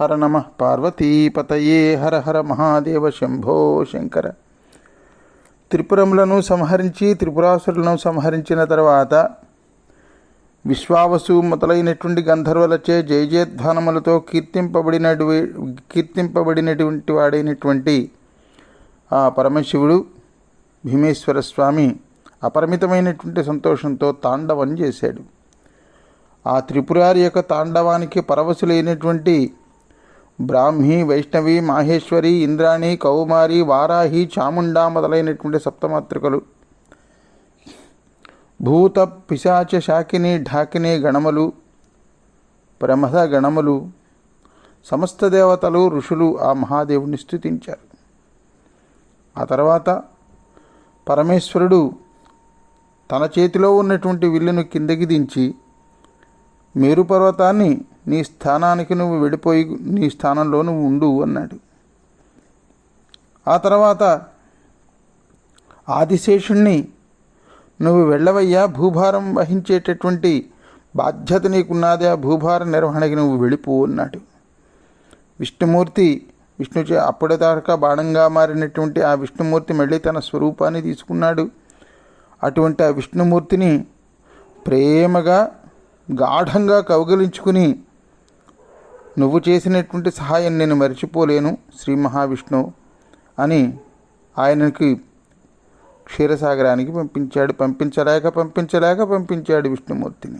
హర నమ పార్వతీపతయే హర హర మహాదేవ శంభో శంకర త్రిపురములను సంహరించి త్రిపురాసురులను సంహరించిన తర్వాత విశ్వావసు మొదలైనటువంటి గంధర్వులచే జయజయధ్వానములతో కీర్తింపబడినటు కీర్తింపబడినటువంటి వాడైనటువంటి ఆ పరమశివుడు భీమేశ్వర స్వామి అపరిమితమైనటువంటి సంతోషంతో తాండవం చేశాడు. ఆ త్రిపురారి యొక్క తాండవానికి పరవశులైనటువంటి బ్రాహ్మి వైష్ణవి మాహేశ్వరి ఇంద్రాణి కౌమారి వారాహి చాముండా మొదలైనటువంటి సప్తమాతృకలు భూత పిశాచ శాకిని ఢాకిని గణములు ప్రమథ గణములు సమస్త దేవతలు ఋషులు ఆ మహాదేవుని స్థుతించారు ఆ తర్వాత పరమేశ్వరుడు తన చేతిలో ఉన్నటువంటి విల్లును కిందకి దించి మేరు పర్వతాన్ని నీ స్థానానికి నువ్వు వెళ్ళిపోయి నీ స్థానంలో నువ్వు ఉండు అన్నాడు. ఆ తర్వాత ఆదిశేషుణ్ణి నువ్వు వెళ్ళవయ్యా భూభారం వహించేటటువంటి బాధ్యత నీకున్నది ఆ భూభార నిర్వహణకి నువ్వు వెళ్ళిపో అన్నాడు. విష్ణుమూర్తి విష్ణు అప్పటిదాకా బాణంగా మారినటువంటి ఆ విష్ణుమూర్తి మళ్ళీ తన స్వరూపాన్ని తీసుకున్నాడు. అటువంటి ఆ విష్ణుమూర్తిని ప్రేమగా గాఢంగా కౌగలించుకుని నువ్వు చేసినటువంటి సహాయం నేను మర్చిపోలేను శ్రీ మహావిష్ణు అని ఆయనకి క్షీరసాగరానికి పంపించాడు పంపించలేక పంపించలేక పంపించాడు విష్ణుమూర్తిని.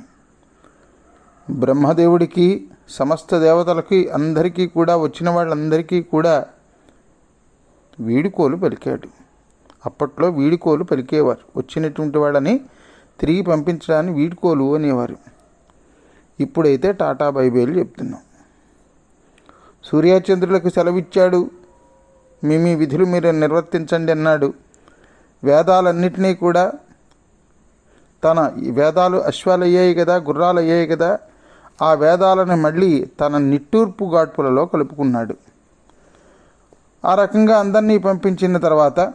బ్రహ్మదేవుడికి సమస్త దేవతలకి అందరికీ కూడా వచ్చిన వాళ్ళందరికీ కూడా వీడుకోలు పలికాడు. అప్పట్లో వీడుకోలు పలికేవారు. వచ్చినటువంటి వాళ్ళని తిరిగి పంపించడాన్ని వీడుకోలు అనేవారు. ఇప్పుడైతే టాటా బైబేలు చెప్తున్నాం. సూర్యచంద్రులకు సెలవిచ్చాడు. మీ మీ విధులు మీరు నిర్వర్తించండి అన్నాడు. వేదాలన్నింటినీ కూడా తన వేదాలు అశ్వాలు అయ్యాయి కదా గుర్రాలు అయ్యాయి కదా ఆ వేదాలను మళ్ళీ తన నిట్టూర్పు గాడ్పులలో కలుపుకున్నాడు. ఆ రకంగా అందరినీ పంపించిన తర్వాత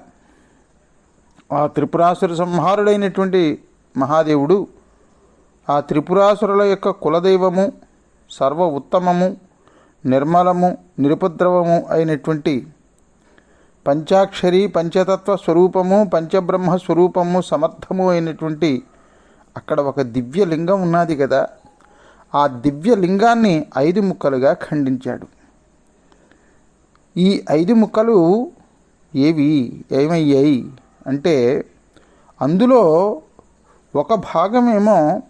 ఆ త్రిపురాసుర సంహారుడైనటువంటి మహాదేవుడు ఆ త్రిపురాసురుల యొక్క కులదైవము సర్వ ఉత్తమము నిర్మలము నిరుపద్రవము అయినటువంటి పంచాక్షరి పంచతత్వ స్వరూపము పంచబ్రహ్మ స్వరూపము సమర్థము అయినటువంటి అక్కడ ఒక దివ్యలింగం ఉన్నది కదా. ఆ దివ్యలింగాన్ని ఐదు ముక్కలుగా ఖండించాడు. ఈ ఐదు ముక్కలు ఏవి? ఏమయ్యాయి? అంటే అందులో ఒక భాగమేమో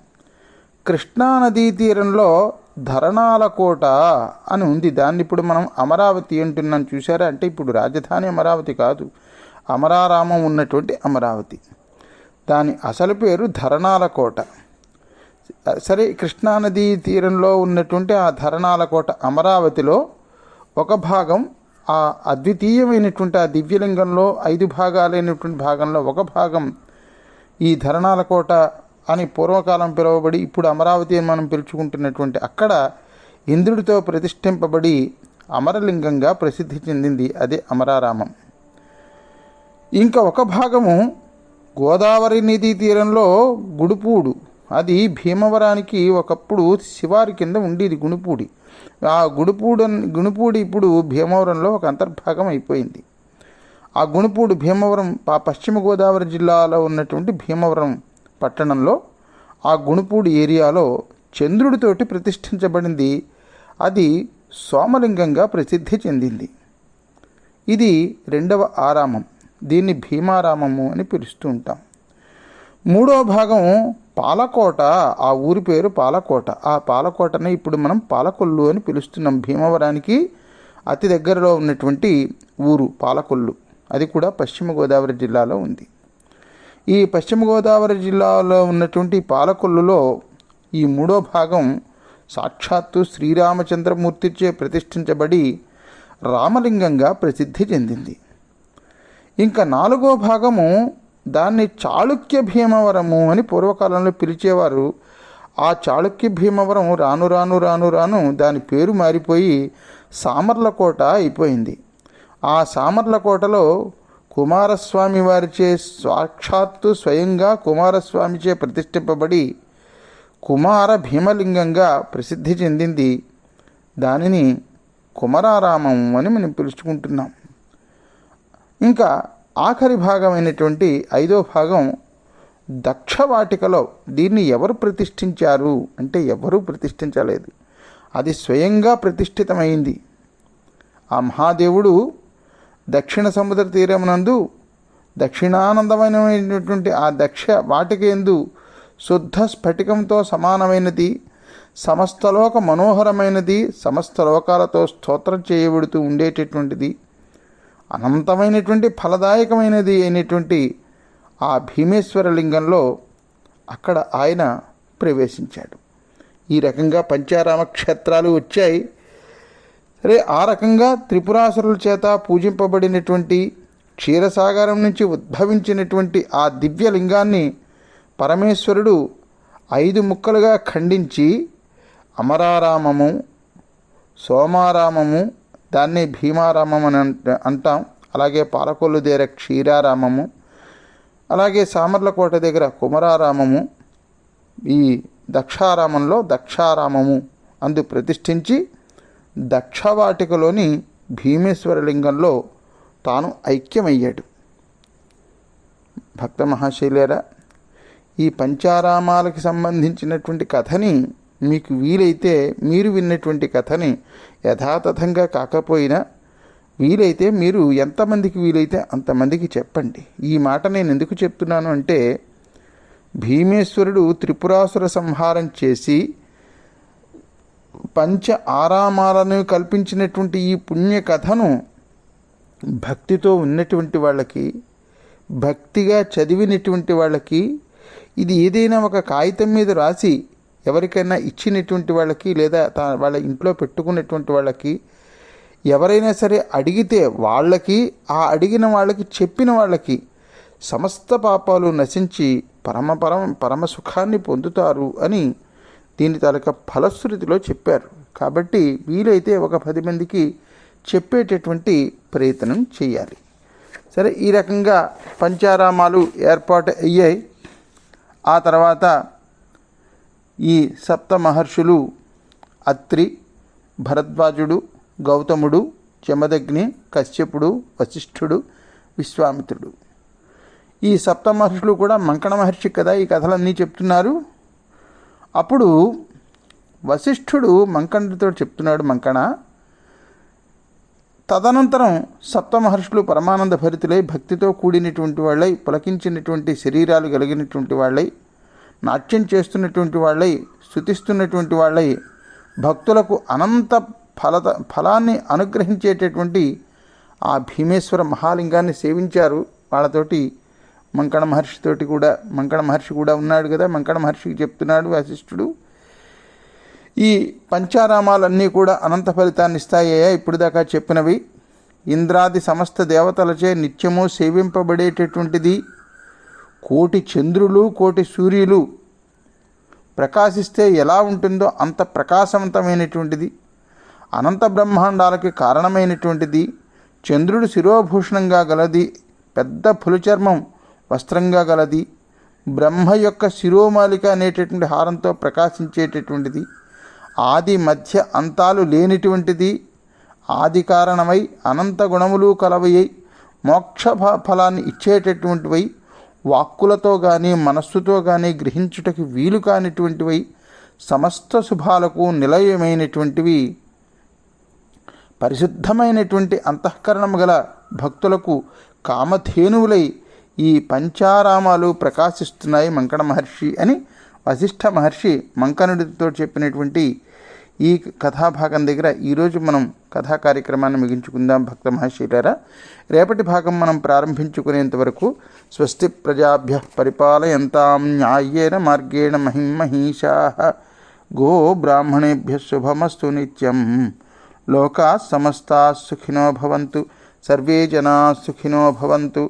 కృష్ణానదీ తీరంలో ధరణాల కోట అని ఉంది. దాన్ని ఇప్పుడు మనం అమరావతి అంటున్నాం. చూసారా అంటే ఇప్పుడు రాజధాని అమరావతి కాదు. అమరారామం ఉన్నటువంటి అమరావతి. దాని అసలు పేరు ధరణాల కోట. సరే కృష్ణానదీ తీరంలో ఉన్నటువంటి ఆ ధరణాలకోట అమరావతిలో ఒక భాగం ఆ అద్వితీయమైనటువంటి ఆ దివ్యలింగంలో ఐదు భాగాలైనటువంటి భాగంలో ఒక భాగం ఈ ధరణాల కోట అని పూర్వకాలం పిలువబడి ఇప్పుడు అమరావతి అని మనం పిలుచుకుంటున్నటువంటి అక్కడ ఇంద్రుడితో ప్రతిష్ఠింపబడి అమరలింగంగా ప్రసిద్ధి చెందింది అదే అమరారామం. ఇంకా ఒక భాగము గోదావరి నదీ తీరంలో గుడుపూడు. అది భీమవరానికి ఒకప్పుడు శివారి కింద ఉండేది గుణుపూడి ఆ గుణుపూడు గుణుపూడి ఇప్పుడు భీమవరంలో ఒక అంతర్భాగం అయిపోయింది. ఆ గుణుపూడు భీమవరం ఆ పశ్చిమ గోదావరి జిల్లాలో ఉన్నటువంటి భీమవరం పట్టణంలో ఆ గుణుపూడి ఏరియాలో చంద్రుడితోటి ప్రతిష్ఠించబడింది. అది సోమలింగంగా ప్రసిద్ధి చెందింది. ఇది రెండవ ఆరామం. దీన్ని భీమారామము అని పిలుస్తూ ఉంటాం. మూడో భాగం పాలకోట. ఆ ఊరి పేరు పాలకోట. ఆ పాలకోటనే ఇప్పుడు మనం పాలకొల్లు అని పిలుస్తున్నాం. భీమవరానికి అతి దగ్గరలో ఉన్నటువంటి ఊరు పాలకొల్లు. అది కూడా పశ్చిమ గోదావరి జిల్లాలో ఉంది. ఈ పశ్చిమ గోదావరి జిల్లాలో ఉన్నటువంటి పాలకొల్లులో ఈ మూడో భాగం సాక్షాత్తు శ్రీరామచంద్రమూర్తిచే ప్రతిష్ఠించబడి రామలింగంగా ప్రసిద్ధి చెందింది. ఇంకా నాలుగో భాగము దాన్ని చాళుక్య భీమవరము అని పూర్వకాలంలో పిలిచేవారు. ఆ చాళుక్య భీమవరం రాను రాను రాను రాను దాని పేరు మారిపోయి సామర్లకోట అయిపోయింది. ఆ సామర్లకోటలో కుమారస్వామి వారిచే సాక్షాత్తు స్వయంగా కుమారస్వామిచే ప్రతిష్ఠింపబడి కుమార భీమలింగంగా ప్రసిద్ధి చెందింది. దానిని కుమరారామం అని మనం పిలుచుకుంటున్నాం. ఇంకా ఆఖరి భాగమైనటువంటి ఐదో భాగం దక్షవాటికలో దీన్ని ఎవరు ప్రతిష్ఠించారు అంటే ఎవరూ ప్రతిష్ఠించలేదు. అది స్వయంగా ప్రతిష్ఠితమైంది. ఆ మహాదేవుడు దక్షిణ సముద్ర తీరమునందు దక్షిణానందమైనటువంటి ఆ దక్ష వాటికేందు శుద్ధ స్ఫటికంతో సమానమైనది సమస్తలోక మనోహరమైనది సమస్త లోకాలతో స్తోత్రం చేయబడుతూ ఉండేటటువంటిది అనంతమైనటువంటి ఫలదాయకమైనది అయినటువంటి ఆ భీమేశ్వర లింగంలో అక్కడ ఆయన ప్రవేశించాడు. ఈ రకంగా పంచారామ క్షేత్రాలు వచ్చాయి. సరే ఆ రకంగా త్రిపురాసురుల చేత పూజింపబడినటువంటి క్షీరసాగరం నుంచి ఉద్భవించినటువంటి ఆ దివ్యలింగాన్ని పరమేశ్వరుడు ఐదు ముక్కలుగా ఖండించి అమరారామము సోమారామము దాన్ని భీమారామం అని అంట అంటాం. అలాగే పాలకొల్లు దగ్గర క్షీరారామము అలాగే సామర్లకోట దగ్గర కుమరారామము ఈ దక్షారామంలో దక్షారామము అందు ప్రతిష్ఠించి దక్షవాటికలోని భీమేశ్వరలింగంలో తాను ఐక్యమయ్యాడు. భక్త మహాశైలేరా ఈ పంచారామాలకి సంబంధించినటువంటి కథని మీకు వీలైతే మీరు విన్నటువంటి కథని యథాతథంగా కాకపోయినా వీలైతే మీరు ఎంతమందికి వీలైతే అంతమందికి చెప్పండి. ఈ మాట నేను ఎందుకు చెప్తున్నాను అంటే భీమేశ్వరుడు త్రిపురాసుర సంహారం చేసి పంచ ఆరామాలను కల్పించినటువంటి ఈ పుణ్య కథను భక్తితో ఉన్నటువంటి వాళ్ళకి భక్తిగా చదివినటువంటి వాళ్ళకి ఇది ఏదైనా ఒక కాగితం మీద రాసి ఎవరికైనా ఇచ్చినటువంటి వాళ్ళకి లేదా తా వాళ్ళ ఇంట్లో పెట్టుకున్నటువంటి వాళ్ళకి ఎవరైనా సరే అడిగితే వాళ్ళకి ఆ అడిగిన వాళ్ళకి చెప్పిన వాళ్ళకి సమస్త పాపాలు నశించి పరమ పరమ పరమ సుఖాన్ని పొందుతారు అని దీని తాలూకా ఫలశ్రుతిలో చెప్పారు. కాబట్టి వీలైతే ఒక పది మందికి చెప్పేటటువంటి ప్రయత్నం చేయాలి. సరే ఈ రకంగా పంచారామాలు ఏర్పాటు అయ్యాయి. ఆ తర్వాత ఈ సప్త మహర్షులు అత్రి భరద్వాజుడు గౌతముడు జమదగ్ని కశ్యపుడు వశిష్ఠుడు విశ్వామిత్రుడు. ఈ సప్త మహర్షులు కూడా మంకణ మహర్షి కదా ఈ కథలన్నీ చెప్తున్నారు. అప్పుడు వశిష్ఠుడు మంకణుడితో చెప్తున్నాడు మంకణ తదనంతరం సప్తమహర్షులు పరమానంద భరితులై భక్తితో కూడినటువంటి వాళ్ళై పులకించినటువంటి శరీరాలు కలిగినటువంటి వాళ్ళై నాట్యం చేస్తున్నటువంటి వాళ్ళై స్థుతిస్తున్నటువంటి వాళ్ళై భక్తులకు అనంత ఫలత ఫలాన్ని అనుగ్రహించేటటువంటి ఆ భీమేశ్వర మహాలింగాన్ని సేవించారు. వాళ్ళతోటి మంకణ మహర్షితోటి కూడా మంకణ మహర్షి కూడా ఉన్నాడు కదా మంకణ మహర్షికి చెప్తున్నాడు వశిష్ఠుడు ఈ పంచారామాలన్నీ కూడా అనంత ఫలితాన్ని ఇస్తాయా ఇప్పుడు దాకా చెప్పినవి. ఇంద్రాది సమస్త దేవతలచే నిత్యము సేవింపబడేటటువంటిది. కోటి చంద్రులు కోటి సూర్యులు ప్రకాశిస్తే ఎలా ఉంటుందో అంత ప్రకాశవంతమైనటువంటిది. అనంత బ్రహ్మాండాలకి కారణమైనటువంటిది. చంద్రుడు శిరోభూషణంగా గలది పెద్ద పులిచర్మం వస్త్రంగా గలది. బ్రహ్మ యొక్క శిరోమాలిక అనేటటువంటి హారంతో ప్రకాశించేటటువంటిది. ఆది మధ్య అంతాలు లేనిటువంటిది. ఆది కారణమై అనంత గుణములు కలవయ్యి మోక్ష ఫ- ఫలాన్ని ఇచ్చేటటువంటివై వాక్కులతో కానీ మనస్సుతో కానీ గ్రహించుటకి వీలు కానిటువంటివై సమస్త శుభాలకు నిలయమైనటువంటివి. పరిశుద్ధమైనటువంటి అంతఃకరణము గల భక్తులకు కామధేనువులై ఈ పంచారామాలు ప్రకాశిస్తున్నాయి మంకణ మహర్షి అని వశిష్ఠ మహర్షి మంకనుడితో చెప్పినటువంటి ఈ కథాభాగం దగ్గర ఈరోజు మనం కథా కార్యక్రమాన్ని ముగించుకుందాం భక్త మహర్షిలారా. రేపటి భాగం మనం ప్రారంభించుకునేంత వరకు స్వస్తి ప్రజాభ్య పరిపాలయంతాం న్యాయేన మార్గేణ మహిమహీషా గో బ్రాహ్మణేభ్య శుభమస్తు నిత్యం. లోకా సమస్తా సుఖినో భవంతు. సర్వే జనా సుఖినో భవంతు.